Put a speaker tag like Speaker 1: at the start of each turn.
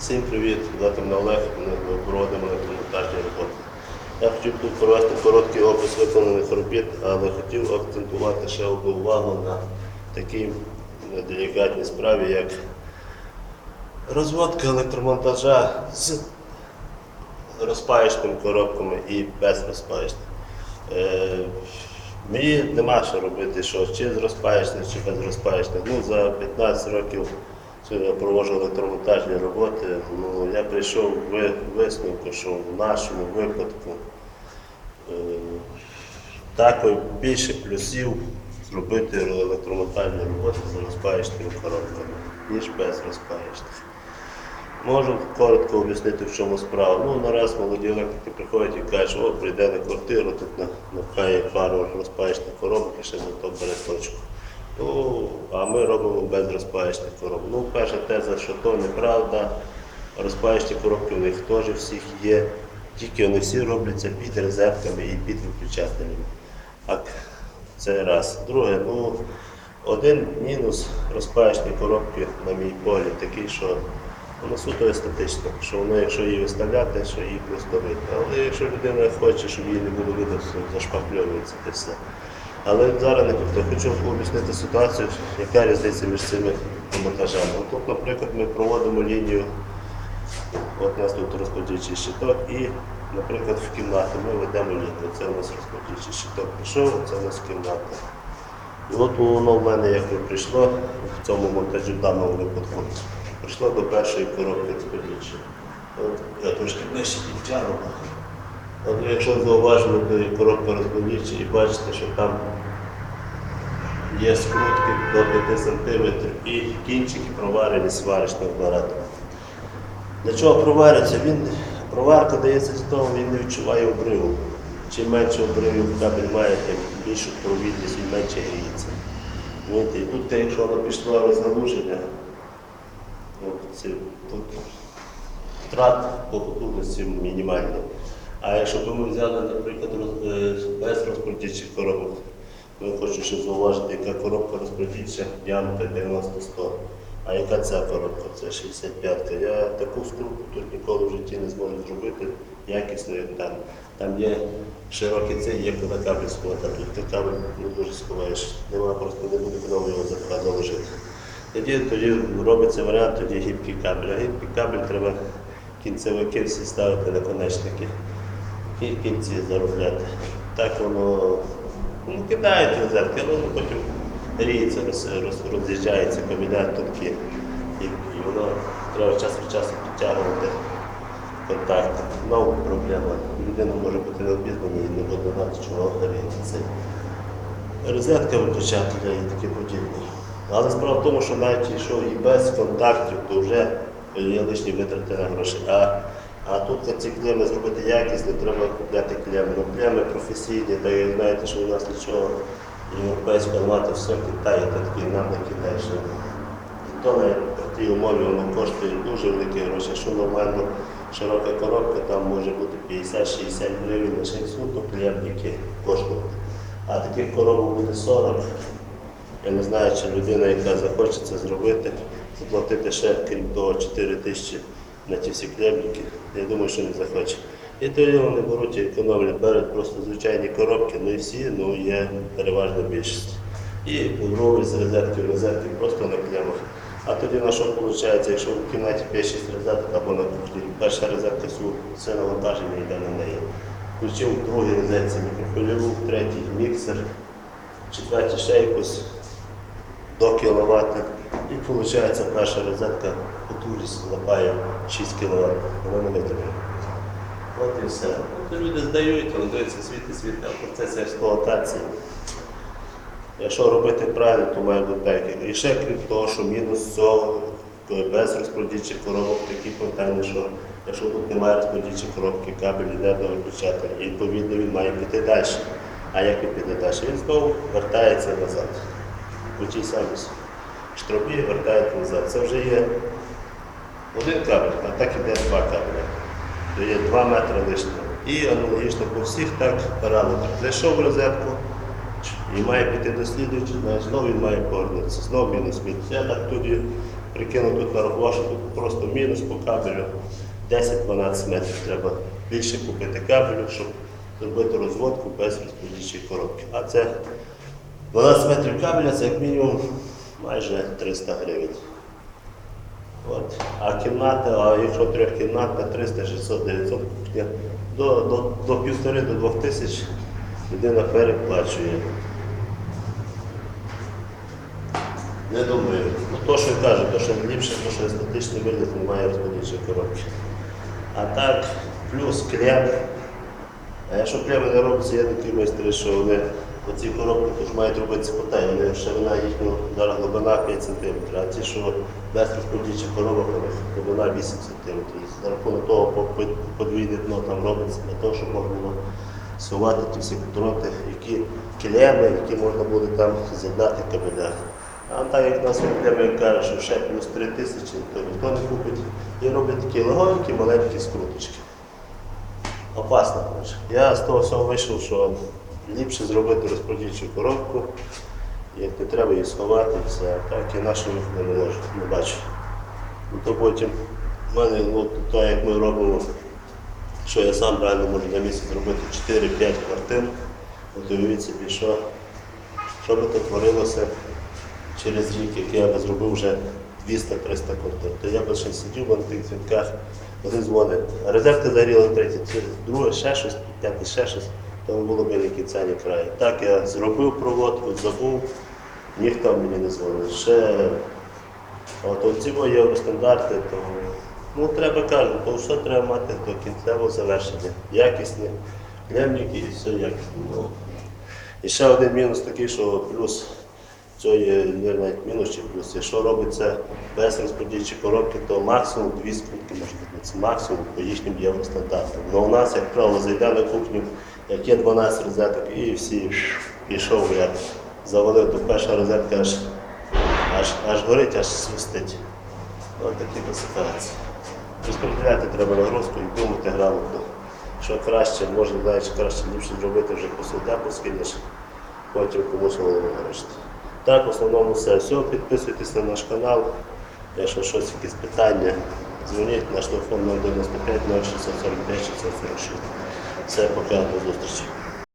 Speaker 1: Всім привіт, звати мене Олег, ми проводимо електромонтажні роботи. Я хотів тут провести короткий опис виконаних робіт, але хотів акцентувати ще одну увагу на такій делікатній справі, як розводка електромонтажа з розпаєчними коробками і без розпаєчних. Е, Мені нема що робити, що чи з розпаєчних, чи без розпаєчних. Ну, за 15 років що я проводжу електромонтажні роботи. Ну, я прийшов в висновку, що в нашому випадку е, також більше плюсів зробити електромонтажні роботи з розпаєчними коробками, ніж без розпаєчних. Можу коротко об'яснити, в чому справа. Ну, нараз молоді електрики приходять і кажуть, о, прийде на квартиру, тут на- напхає пару розпаєчних коробок і ще за то бере точку. Ну, а ми робимо без розпаєчних коробок. Ну, перша теза, що то неправда. Розпаєчні коробки у них теж всіх є, тільки вони всі робляться під розетками і під виключателями. Так, це раз. Друге, ну, один мінус розпаєчні коробки, на мій погляд, такий, що воно суто естетично, що воно, якщо її виставляти, що її просто видно. Але якщо людина хоче, щоб її не було видно, то зашпакльовується це все. Але зараз не про. Хочу об'яснити ситуацію, яка різниця між цими монтажами. Тут, наприклад, ми проводимо лінію, от у нас тут розподільчий щиток, і, наприклад, в кімнату ми ведемо лінію. Це у нас розподільчий щиток пішов, це у нас кімната. І от воно в мене як би прийшло в цьому монтажі в даному випадку. Прийшло до першої коробки розподільчої. От Я трошки ближче підтягну. От якщо зауважувати коробку розподільчі і бачите, що там є скрутки до 5 см і кінчики проварені сварочним апаратом. Для чого проварюється? Він, проварка дається для того, він не відчуває обриву. Чим менше обривів кабель має, тим більшу провідність він менше гріється. І тут, якщо воно пішло розгалуження, тут втрат по потужності мінімальні. А якщо б ми взяли, наприклад, е, без розпродільчих коробок, ми хочу ще зауважити, яка коробка розпродільча діаметр 90-100. А яка ця коробка? Це 65-ка. Я таку скрутку тут ніколи в житті не зможу зробити якісно, як там. Там є широкий цей, є куди кабель сховати, тут ти кабель не дуже сховаєш. Нема просто не буде куди його заложити. Тоді, тоді робиться варіант, тоді гібкий кабель. А гібкий кабель треба кінцевики всі ставити на конечники кінці заробляти. Так воно ну, кидають розетки, воно потім гріється, роз, роз, роз'їжджається кабінет тонкий. І, і воно треба час від часу підтягувати контакти. Знову проблема. Людина може бути не обізнана і не буде знати, чого цей розетка виключателя і таке подібне. Але справа в тому, що навіть якщо і без контактів, то вже є лишні витрати на гроші. А, а тут на ці клеми зробити якісно, треба купляти клеми. Ну, клеми професійні, та ви знаєте, що у нас нічого європейського мати все Китаї, та такі нам не кидаєш. І то при тій умові воно коштує дуже великі гроші. Якщо нормально широка коробка, там може бути 50-60 гривень лише суто клемники коштувати. А таких коробок буде 40. Я не знаю, чи людина, яка захоче це зробити, заплатити ще, крім того, 4 тисячі на ті всі клемники. Я думаю, що не захоче. І тоді вони беруть і економлять, беруть просто звичайні коробки, ну і всі, ну є переважна більшість. І роблять з розетки розетки просто на клемах. А тоді на що виходить, якщо в кімнаті 5-6 розеток або на кухні, перша розетка все навантаження йде на неї. Включив в другій розетці мікрохвильову, третій міксер, в четвертій ще якусь до кіловат. І виходить, перша розетка потужність лапає 6 кВт. Вона не витримує. От і все. От люди здають, дивиться світи світи, а процес експлуатації. Якщо робити правильно, то має бути так. І ще крім того, що мінус цього без розпродільчих коробок такі питання, що якщо тут немає розпродільчих коробки, кабель йде до виключателя, і відповідно він має піти далі. А як він піде далі? Він знову вертається назад. У тій самій штробі вертається назад. Це вже є один кабель, а так іде два кабеля. То є 2 метри лишнього. І аналогічно по всіх так параметрах. Зайшов в розетку і має піти до слідуючого, знову він має повернутися. Знову мінус мінус. Я так тоді прикинув тут нарахував, що тут просто мінус по кабелю 10-12 метрів треба більше купити кабелю, щоб зробити розводку без розподільчої коробки. А це 12 метрів кабеля це як мінімум майже 300 гривень. А кімната, а якщо трьохкімнатна, 300, 600, 900 до, до, до півтори, до двох тисяч людина переплачує. Не думаю. Ну, то, що я кажу, то, що ліпше, то, що естетичний вигляд немає розподільчої коробки. А так, плюс клеми. А якщо клеми не робляться, є такі майстри, що вони оці коробки теж мають робитися по темі. Вони ширина їхня зараз глибина 5 см, а ті, що без розподільчих коробок, глибина 8 см. За рахунок того по- по- подвійне дно там робиться для того, щоб можна було сховати ті всі дроти, які клеми, які можна буде там з'єднати кабеля. А так як нас клеми кажуть, що ще плюс 3 тисячі, то ніхто не купить. І роблять такі легонькі, маленькі скруточки. Опасно, коротше. Я з того всього вийшов, що ліпше зробити розподільчу коробку, як не треба її сховати, все. Так і нашого виходу не можу, не бачу. Ну, то потім в мене, ну, то як ми робимо, що я сам реально можу на місяць зробити 4-5 квартир, от уявіть собі, що, би то творилося через рік, як я би зробив вже 200-300 квартир, то я би ще сидів на тих дзвінках, один дзвонить, а розетка загоріла третє, це друге, ще щось, п'яте, ще щось, то було б ні краю. Так я зробив проводку, забув, ніхто мені не дзвонив. Ще от оці мої євростандарти, то ну, треба кажу, то все треба мати до кінцевого завершення. Якісні клемники і все якісне. Ну, і ще один мінус такий, що плюс цього є навіть мінус чи плюс. Якщо робиться без розподільчої коробки, то максимум дві бути. Це максимум по їхнім євростандартам. Але у нас, як правило, зайде на кухню, як є 12 розеток, і всі пішов, я завалив, то перша розетка аж, аж, аж горить, аж свистить. Ось такі ситуації. Розподіляти треба нагрузку і думати грамотно. Що краще, може, навіть краще ліпше зробити вже по солдату, ніж потім комусь голову нарушити. Так, в основному все. Все, підписуйтесь на наш канал. Якщо щось, якісь питання, дзвоніть наш телефон 095 0645 646. Все, пока, до зустрічі.